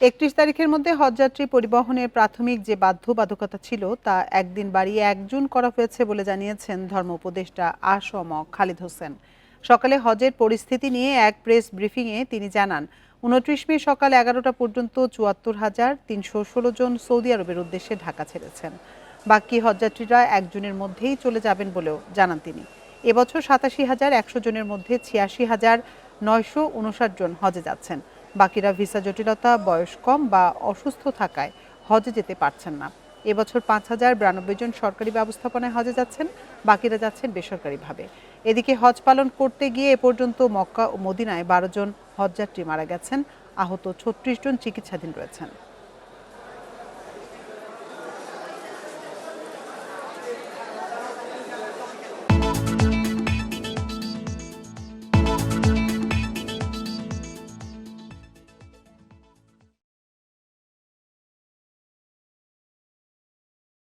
একত্রিশ তারিখের মধ্যে হজযাত্রী পরিবহনের প্রাথমিক যে বাধ্যবাধকতা ছিল, তা একদিন বাড়িয়ে এক জুন করা হয়েছে বলে জানিয়েছেন ধর্ম উপদেষ্টা আসম খালিদ হোসেন। সকালে হজের পরিস্থিতি নিয়ে এক প্রেস ব্রিফিংয়ে তিনি জানান, উনত্রিশ মে সকাল এগারোটা পর্যন্ত চুয়াত্তর হাজার তিনশো ষোলো জন সৌদি আরবের উদ্দেশ্যে ঢাকা ছেড়েছেন। বাকি হজযাত্রীরা এক জুনের মধ্যেই চলে যাবেন বলেও জানান তিনি। এবছর সাতাশি হাজার একশো জনের মধ্যে ছিয়াশি হাজার নয়শো উনষাট জন হজে যাচ্ছেন। বাকিরা ভিসা জটিলতা, বয়স কম বা অসুস্থ থাকায় হজে যেতে পারছেন না। এবছর পাঁচ হাজার বিরানব্বই জন সরকারি ব্যবস্থাপনায় হজে যাচ্ছেন, বাকিরা যাচ্ছেন বেসরকারিভাবে। এদিকে হজ পালন করতে গিয়ে এ পর্যন্ত মক্কা ও মদিনায় বারো জন হজযাত্রী মারা গেছেন। আহত ছত্রিশ জন চিকিৎসাধীন রয়েছেন।